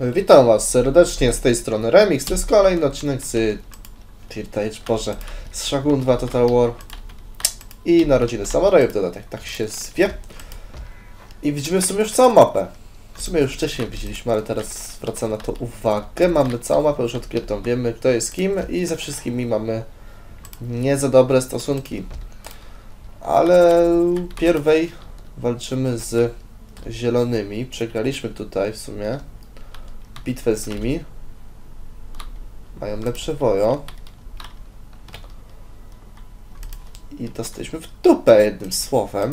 Witam Was serdecznie z tej strony Remix. To jest kolejny odcinek z Tilt Age, Boże, z Shogun 2 Total War i Narodziny Samurajów dodatek, tak się zwie. I widzimy w sumie już całą mapę. W sumie już wcześniej widzieliśmy, ale teraz zwracam na to uwagę. Mamy całą mapę już odkrytą, wiemy kto jest kim i ze wszystkimi mamy nie za dobre stosunki. Ale pierwej walczymy z zielonymi. Przegraliśmy tutaj w sumie bitwę z nimi. Mają lepsze wojo. I dostaliśmy w dupę jednym słowem.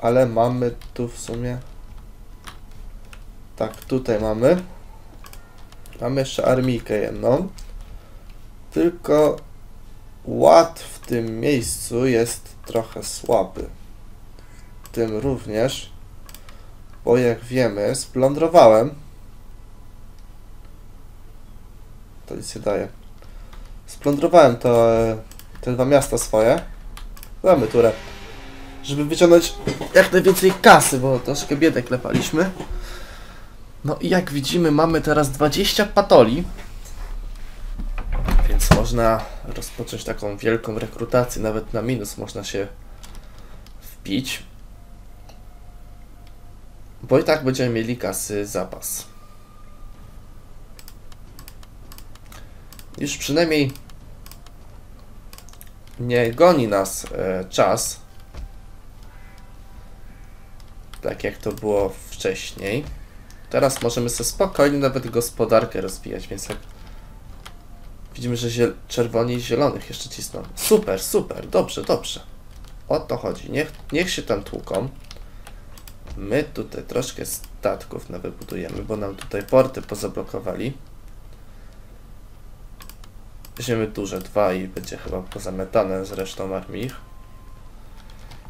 Ale mamy tu w sumie... Tak, tutaj mamy. Mamy jeszcze armijkę jedną. Tylko ład w tym miejscu jest trochę słaby. W tym również, bo jak wiemy, splądrowałem to nic nie daje. Splądrowałem to, te dwa miasta swoje. Mamy turę. Żeby wyciągnąć jak najwięcej kasy, bo troszkę biedę klepaliśmy. No i jak widzimy mamy teraz 20 patoli. Więc można rozpocząć taką wielką rekrutację. Nawet na minus można się wbić. Bo i tak będziemy mieli kasy zapas. Już przynajmniej nie goni nas e, czas, tak jak to było wcześniej. Teraz możemy sobie spokojnie nawet gospodarkę rozwijać, więc jak widzimy, że czerwoni i zielonych jeszcze cisną. Super, super, dobrze, dobrze. O to chodzi. Niech, niech się tam tłuką. My tutaj troszkę statków wybudujemy, bo nam tutaj porty pozablokowali. Weźmiemy duże dwa i będzie chyba pozamiatane z resztą armii.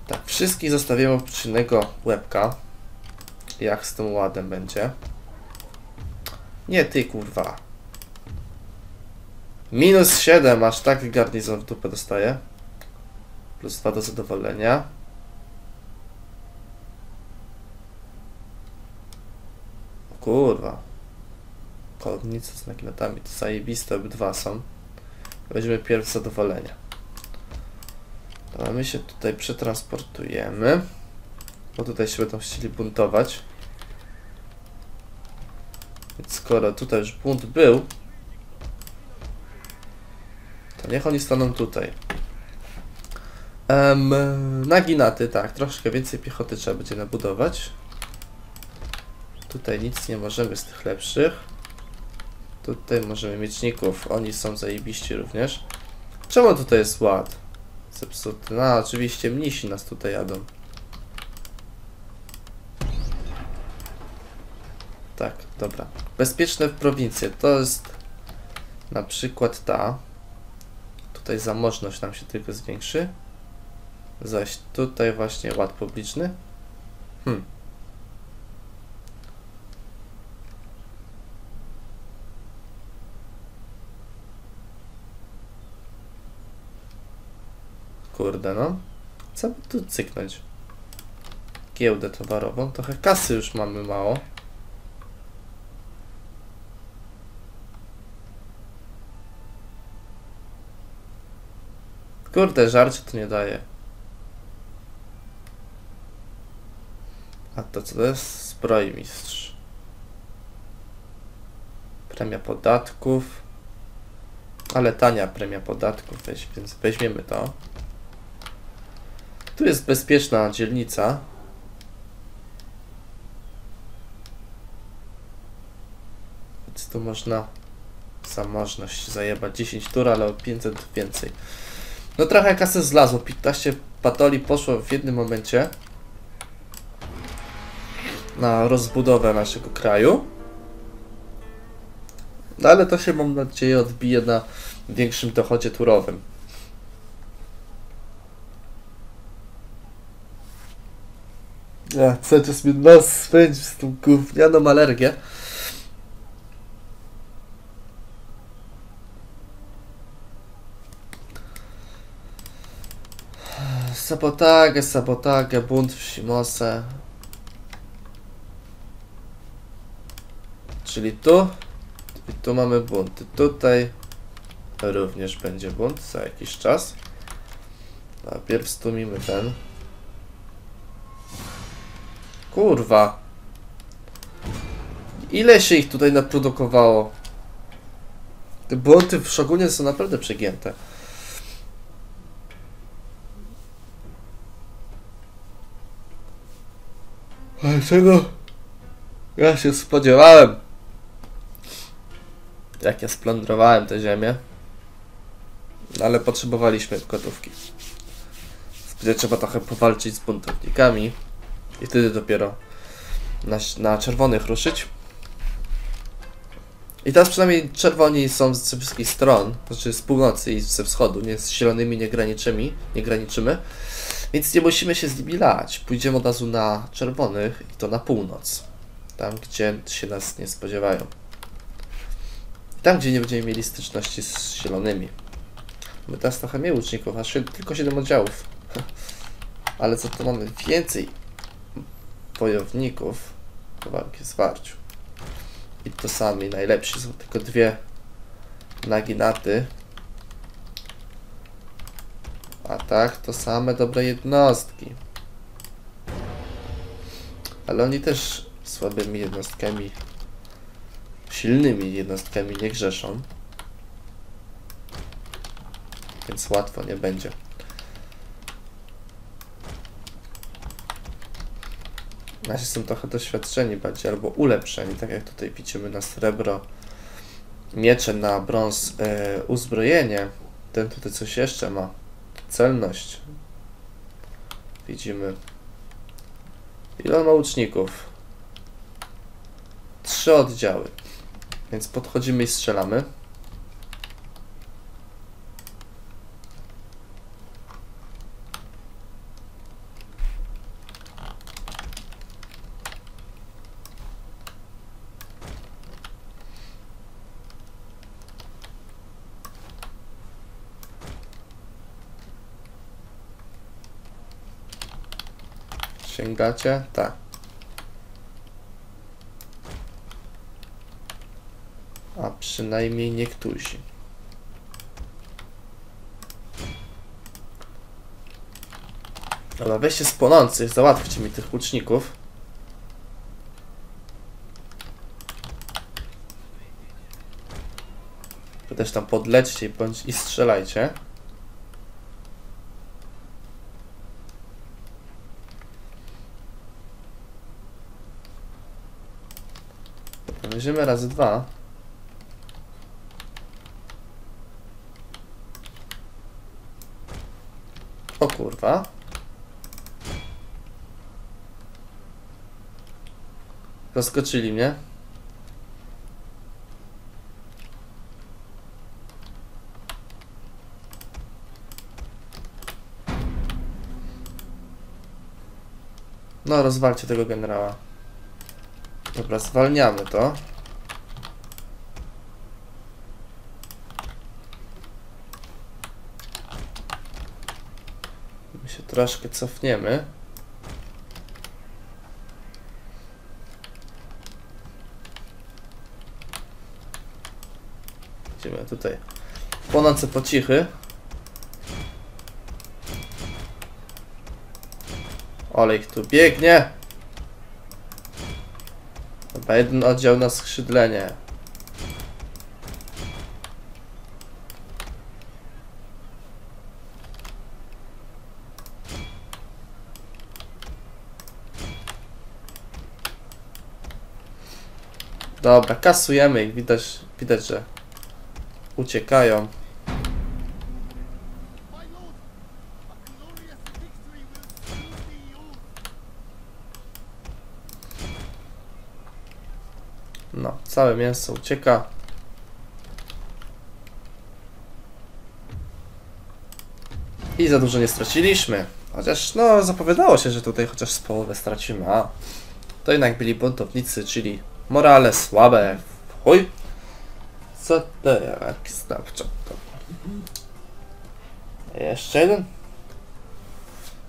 Tak, wszystkich zostawiamy oprócz innego łebka. Jak z tym ładem będzie. Nie ty kurwa. Minus 7, aż tak garnizon w dupę dostaje. Plus 2 do zadowolenia. Kurwa. Kolnice z naginatami, to zajebiste obydwa są. Weźmy pierw zadowolenia. To my się tutaj przetransportujemy. Bo tutaj się będą chcieli buntować. Więc skoro tutaj już bunt był, to niech oni staną tutaj. Um, naginaty, tak, troszkę więcej piechoty trzeba będzie nabudować. Tutaj nic nie możemy z tych lepszych. Tutaj możemy mieczników, oni są zajebiści również. Czemu tutaj jest ład? Zepsuty. No, oczywiście mnisi nas tutaj jadą. Tak, dobra. Bezpieczne w prowincje. To jest na przykład ta. Tutaj zamożność nam się tylko zwiększy. Zaś tutaj właśnie ład publiczny. Hmm. Kurde no. Co by tu cyknąć? Giełdę towarową. Trochę kasy już mamy mało. Kurde, żarcie to nie daje. A to co to jest? Zbrojmistrz. Premia podatków. Ale tania premia podatków, więc weźmiemy to. Tu jest bezpieczna dzielnica. Więc tu można zamożność zajebać 10 tur, ale o 500 więcej. No trochę kasy zlazło. 15 patoli poszło w jednym momencie na rozbudowę naszego kraju. No ale to się mam nadzieję odbije na większym dochodzie turowym. Ja, cały czas mi nos spędzi z tą gównianą alergię. Sabotagę, sabotagę, bunt w Simose. Czyli tu i tu mamy bunty. Tutaj również będzie bunt za jakiś czas. Najpierw stumimy ten. Kurwa. Ile się ich tutaj naprodukowało? Te bunty w Shogunie są naprawdę przegięte. Ale czego? Ja się spodziewałem. Jak ja splądrowałem tę ziemię. No ale potrzebowaliśmy gotówki. Wtedy trzeba trochę powalczyć z buntownikami. I wtedy dopiero na, na czerwonych ruszyć. I teraz przynajmniej czerwoni są ze wszystkich stron, znaczy z północy i ze wschodu, nie z zielonymi nie graniczymy, nie graniczymy. Więc nie musimy się z nimi lać. Pójdziemy od razu na czerwonych i to na północ. Tam, gdzie się nas nie spodziewają. I tam, gdzie nie będziemy mieli styczności z zielonymi. My teraz trochę mniej łuczników, aż tylko 7 oddziałów. Ale co to mamy więcej wojowników do walki z warciu. I to sami najlepsi są tylko dwie naginaty. A tak, to same dobre jednostki. Ale oni też słabymi jednostkami, silnymi jednostkami nie grzeszą. Więc łatwo nie będzie. Nasi są trochę doświadczeni bardziej, albo ulepszeni, tak jak tutaj widzimy na srebro. Miecze na brąz e, uzbrojenie. Ten tutaj coś jeszcze ma. Celność. Widzimy. Ile on ma łuczników? Trzy oddziały. Więc podchodzimy i strzelamy. Sięgacie? Tak. A przynajmniej niektórzy. Dobra, weźcie z płonących, załatwcie mi tych łuczników. Wy też tam podlećcie bądź i strzelajcie. Weźmiemy razy dwa. O kurwa. Zaskoczyli mnie. No, rozwalcie tego generała. Dobra, zwalniamy to. My się troszkę cofniemy. Idziemy tutaj. Płonące pocichy. Ich tu biegnie. Chyba jeden oddział na skrzydlenie. Dobra, kasujemy ich. Widać, widać, że uciekają. Całe mięso ucieka. I za dużo nie straciliśmy. Chociaż, no, zapowiadało się, że tutaj chociaż z połowę stracimy, a to jednak byli buntownicy, czyli morale słabe. Chuj. Co to jak Snapchat to? Jeszcze jeden?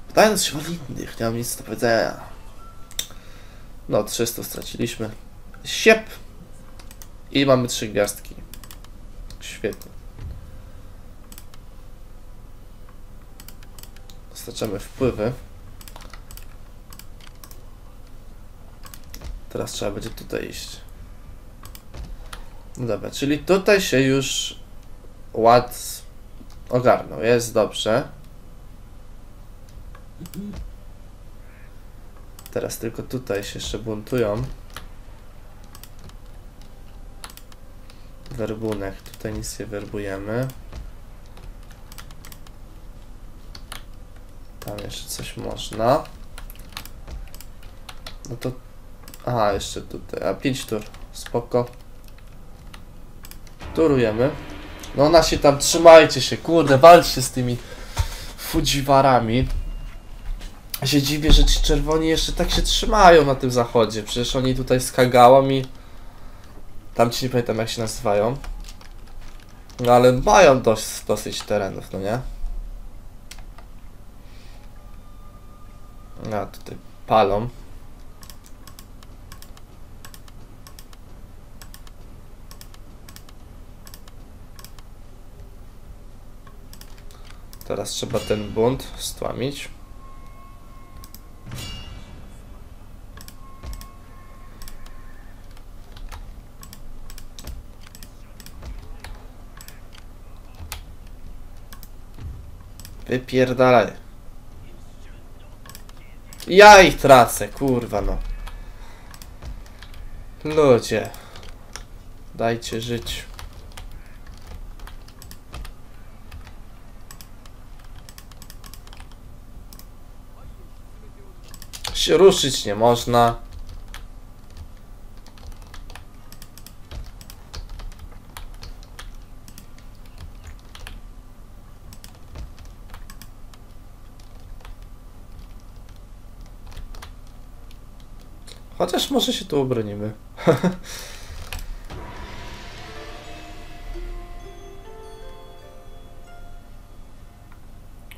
Pytając się o innych, nie mam nic do powiedzenia. No, 300 straciliśmy. Siep! I mamy trzy gwiazdki. Świetnie. Dostarczamy wpływy. Teraz trzeba będzie tutaj iść. No dobra, czyli tutaj się już ład ogarnął. Jest dobrze. Teraz tylko tutaj się jeszcze buntują. Werbunek. Tutaj nic nie werbujemy. Tam jeszcze coś można. No to... Aha, jeszcze tutaj. A 5 tur. Spoko. Turujemy. No nasi tam trzymajcie się, kurde, walczcie z tymi Fujiwarami. Ja się dziwię, że ci czerwoni jeszcze tak się trzymają na tym zachodzie. Przecież oni tutaj z Kagałą i... Tam ci nie pamiętam jak się nazywają. No ale mają dość, dosyć terenów, no nie? A tutaj palą. Teraz trzeba ten bunt stłamić. Wypierdalaj. Ja ich tracę, kurwa no. Ludzie. Dajcie żyć. Się ruszyć nie można. Może się tu obronimy.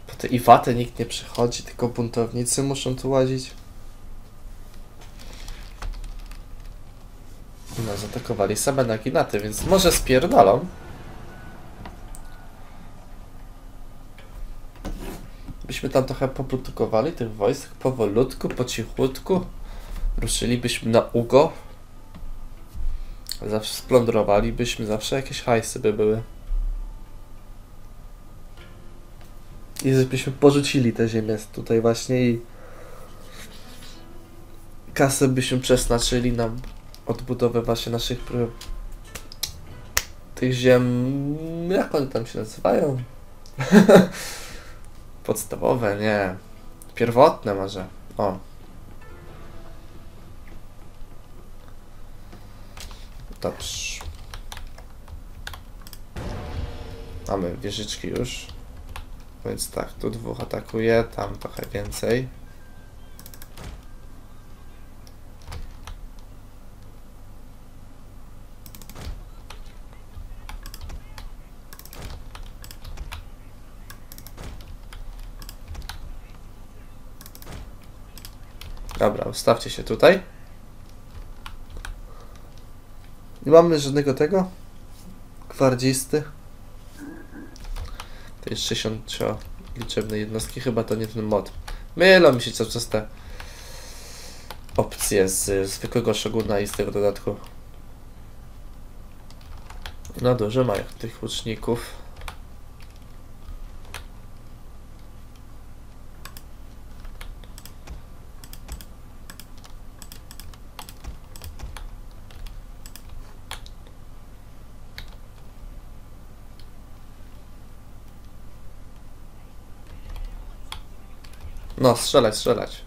Po te iwaty nikt nie przychodzi, tylko buntownicy muszą tu łazić. No, zaatakowali same naginaty, więc może spierdolą. Byśmy tam trochę poprodukowali tych wojsk powolutku, po cichutku. Ruszylibyśmy na Ugo. Zawsze splądrowalibyśmy, zawsze jakieś hajsy by były. I żebyśmy porzucili tę ziemię tutaj właśnie i kasę byśmy przeznaczyli na odbudowę właśnie naszych tych ziem... jak one tam się nazywają? Podstawowe, nie. Pierwotne może. O. Dobrze. Mamy wieżyczki już. Więc tak, tu dwóch atakuje, tam trochę więcej. Dobra, ustawcie się tutaj. Nie mamy żadnego tego? Gwardzisty. To jest 60 liczebne jednostki, chyba to nie ten mod. Mylą mi się cały czas te opcje z zwykłego szoguna i z tego dodatku. No dużo mają tych łuczników. No, strzelać, strzelać.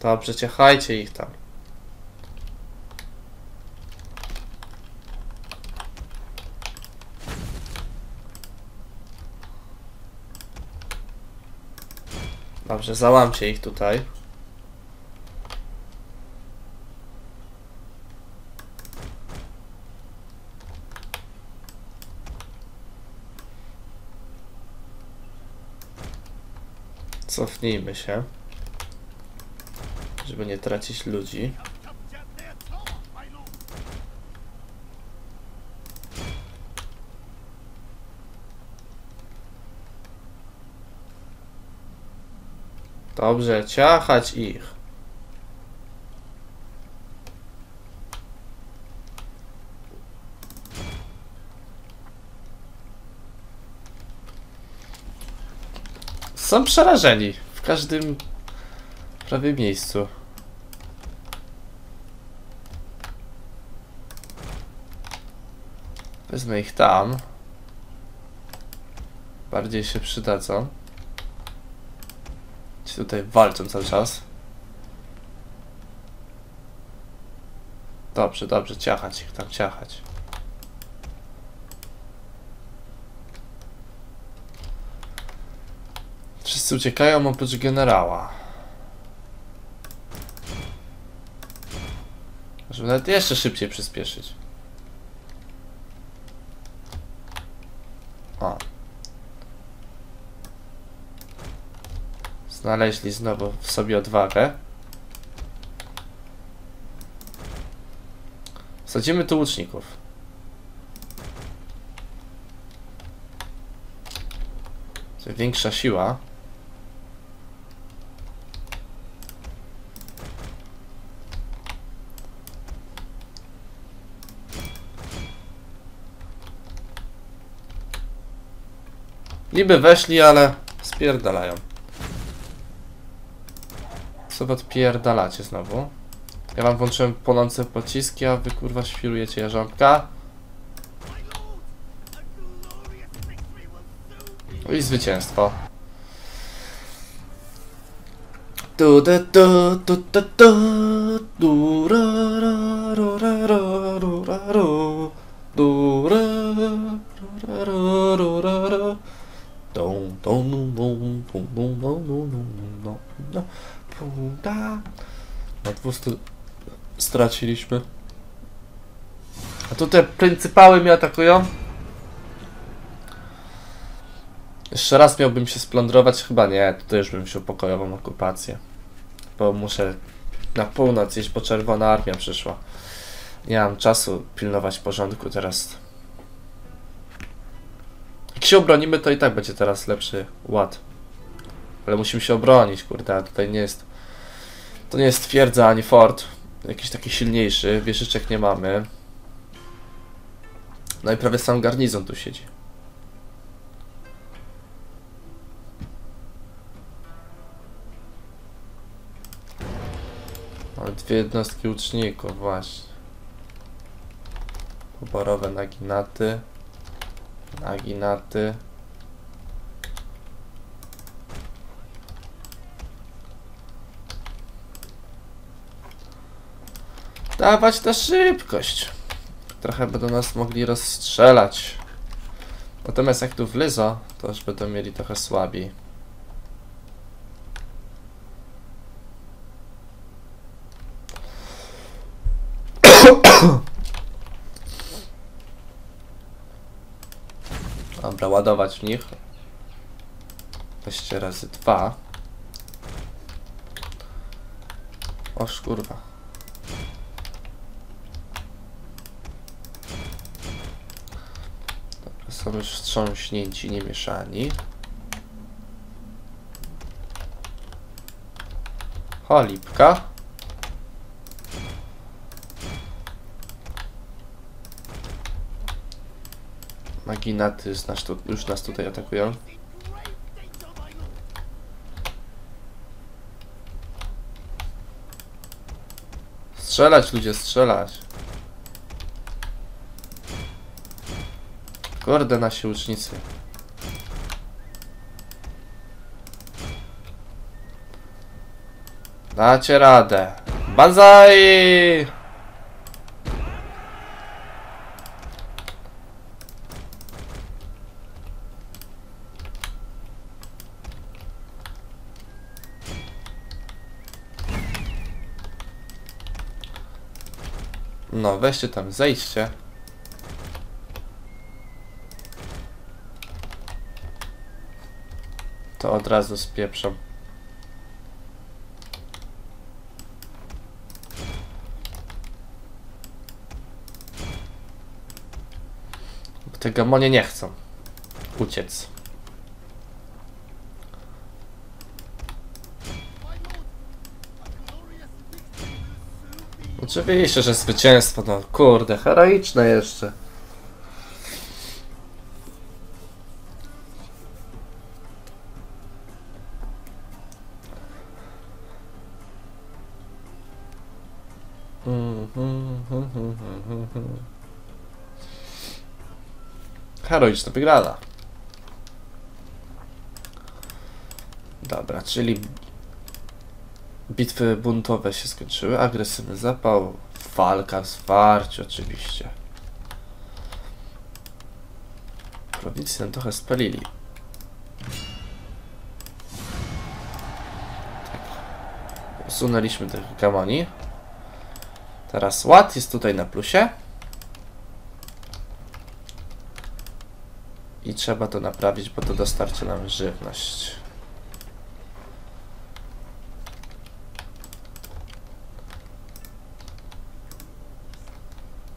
Dobrze, ciechajcie ich tam. Dobrze, załamcie ich tutaj. Cofnijmy się, żeby nie tracić ludzi. Dobrze, ciachać ich. Są przerażeni w każdym prawie miejscu. Wezmę ich tam. Bardziej się przydadzą. Tutaj walczą cały czas. Dobrze, dobrze, ciachać ich tam, ciachać. Wszyscy uciekają oprócz generała. Żeby nawet jeszcze szybciej przyspieszyć. Znaleźli znowu w sobie odwagę. Sadzimy tu łuczników. Większa siła. Niby weszli, ale spierdalają sobie odpierdalacie znowu. Ja wam włączyłem płonące pociski, a wy kurwa świrujecie jarząbka. I zwycięstwo. Tu, tu, tu, tu, tu, tu, tu, ra, ra, ra, ra, ra. 200 straciliśmy. A tu te pryncypały mnie atakują? Jeszcze raz miałbym się splądrować? Chyba nie, tutaj już bym wziął pokojową okupację. Bo muszę na północ iść, bo czerwona armia przyszła. Nie mam czasu pilnować porządku teraz. Jak się obronimy, to i tak będzie teraz lepszy ład. Ale musimy się obronić, kurde, a tutaj nie jest... To nie jest twierdza ani fort. Jakiś taki silniejszy, wieżyczek nie mamy. No i prawie sam garnizon tu siedzi. Ale dwie jednostki łuczników, właśnie. Poborowe naginaty. Naginaty. Dawać na szybkość. Trochę będą nas mogli rozstrzelać. Natomiast jak tu wlyzo, to już będą mieli trochę słabiej. Dobra, ładować w nich. Weźcie razy dwa. Oż kurwa. Są już wstrząśnięci, nie mieszani. Cholipka. Maginaty nas tu, już nas tutaj atakują. Strzelać ludzie, strzelać. Kurde nasi łucznicy. Dacie radę. Banzai! No, weźcie tam, zejdźcie. od razu spieprzam. Bo te gamonie nie chcą uciec. Oczywiście, że zwycięstwo, no kurde, heroiczne jeszcze. Heroiczna wygrana. Dobra, czyli Bitwy buntowe się skończyły, agresywny zapał, walka, zwarcie oczywiście. Prowincję nam trochę spalili. Tak. Usunęliśmy tych gamoni. Teraz ład jest tutaj na plusie. I trzeba to naprawić, bo to dostarczy nam żywność.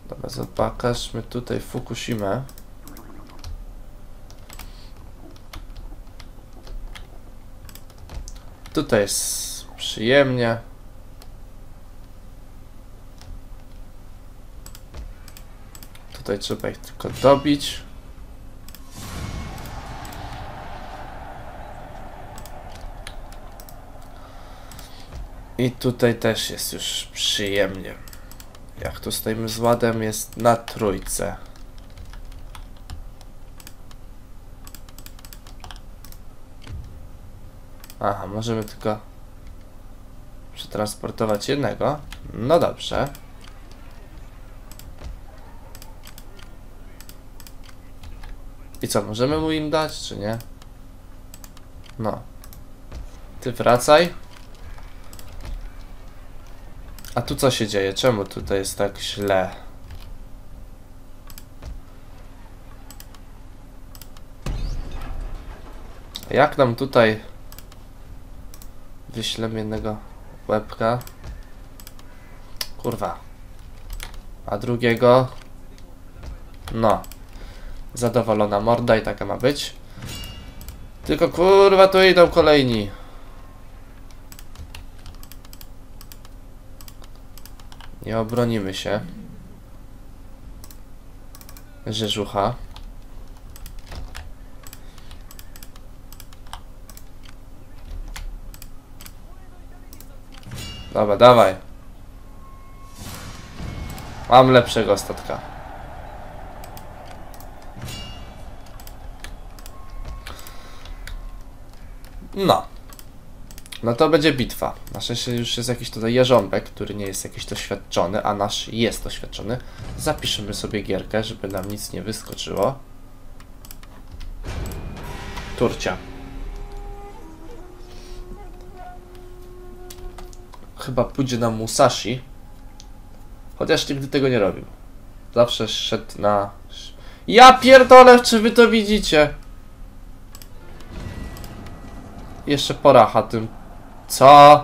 Dobra, zobaczmy tutaj Fukushimę. Tutaj jest przyjemnie. Tutaj trzeba ich tylko dobić. I tutaj też jest już przyjemnie. Jak tu stoimy z ładem jest na trójce. Aha, możemy tylko przetransportować jednego. No dobrze. I co, możemy mu im dać, czy nie? No. Ty wracaj. A tu co się dzieje? Czemu tutaj jest tak źle? Jak nam tutaj wyślemy jednego łebka? Kurwa. A drugiego? No. Zadowolona morda i taka ma być. Tylko kurwa tu idą kolejni. Nie obronimy się. Rzeżucha. Dobra, dawaj. Mam lepszego statka. No. No to będzie bitwa. Na szczęście już jest jakiś tutaj jarząbek, który nie jest jakiś doświadczony, a nasz jest doświadczony. Zapiszemy sobie gierkę, żeby nam nic nie wyskoczyło. Turcia. Chyba pójdzie na Musashi. Chociaż nigdy tego nie robił. Zawsze szedł na... Ja pierdolę, czy wy to widzicie? Jeszcze poracha tym co?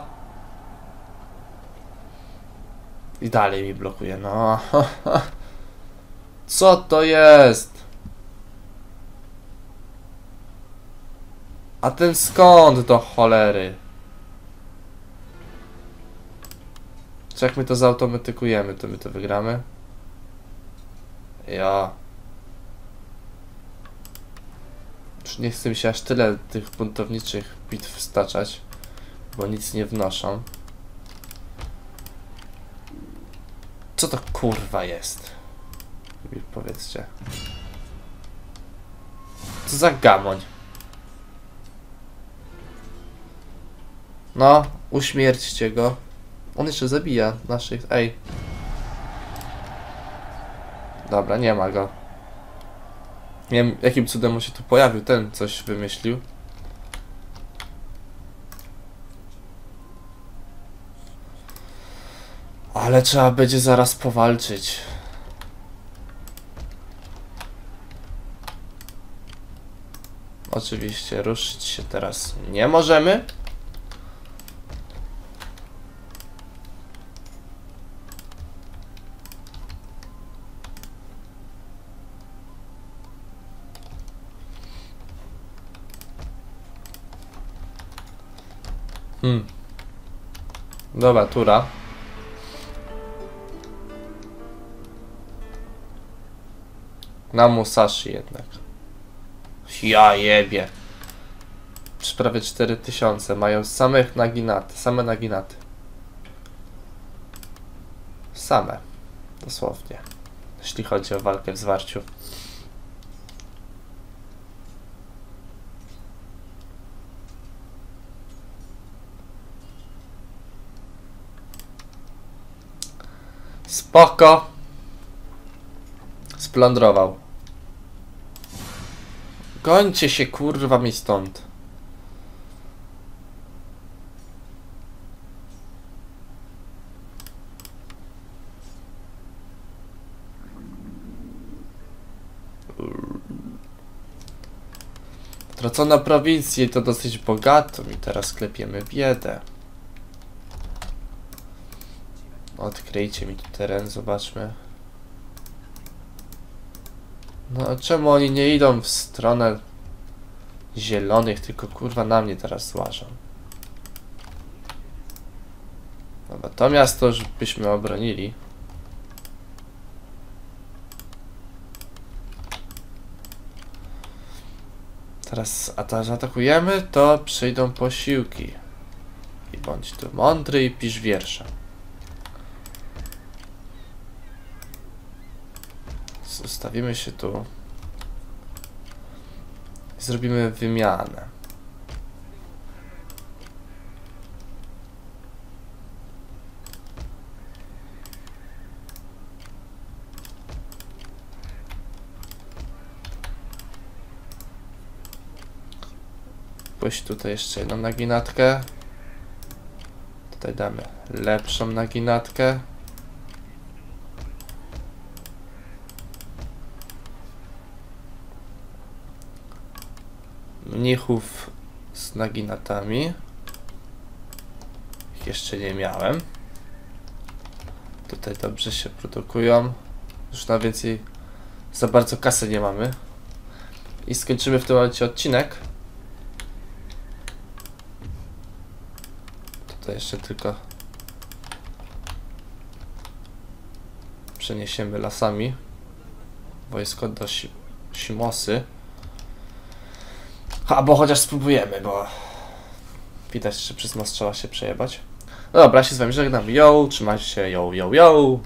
I dalej mi blokuje, no. Co to jest? A ten skąd do cholery? Czy jak my to zautomatykujemy, to my to wygramy? Ja. Już nie chcę mi się aż tyle tych buntowniczych bitw staczać, bo nic nie wnoszą. Co to kurwa jest? Powiedzcie. Co za gamoń? No, uśmierćcie go. On jeszcze zabija naszych. Ej. Dobra, nie ma go. Nie wiem, jakim cudem on się tu pojawił. Ten coś wymyślił. Ale trzeba będzie zaraz powalczyć. Oczywiście ruszyć się teraz nie możemy. Hmm. Dobra, tura. Na Musashi jednak. Ja jebie. Prawie 4000 mają samych naginaty, same naginaty. Same. Dosłownie. Jeśli chodzi o walkę w zwarciu. Spoko. Splądrował. Gońcie się kurwa mi stąd. Tracona prowincja i to dosyć bogato i teraz klepiemy biedę. Odkryjcie mi tu teren, zobaczmy. No a czemu oni nie idą w stronę zielonych, tylko kurwa na mnie teraz złażą. Dobra, to miasto już byśmy obronili. Teraz atakujemy, to przyjdą posiłki. I bądź tu mądry i pisz wiersze. Zostawimy się tu. Zrobimy wymianę. Puść tutaj jeszcze jedną naginatkę. Tutaj damy lepszą naginatkę. Mnichów z naginatami. Ich jeszcze nie miałem. Tutaj dobrze się produkują. Już na więcej za bardzo kasy nie mamy. I skończymy w tym momencie odcinek. Tutaj jeszcze tylko przeniesiemy lasami wojsko do Si- Simosy. Albo chociaż spróbujemy, bo widać, że przez nos trzeba się przejebać. No dobra, się z wami żegnam. Yo, trzymajcie się, yo, yo, yo.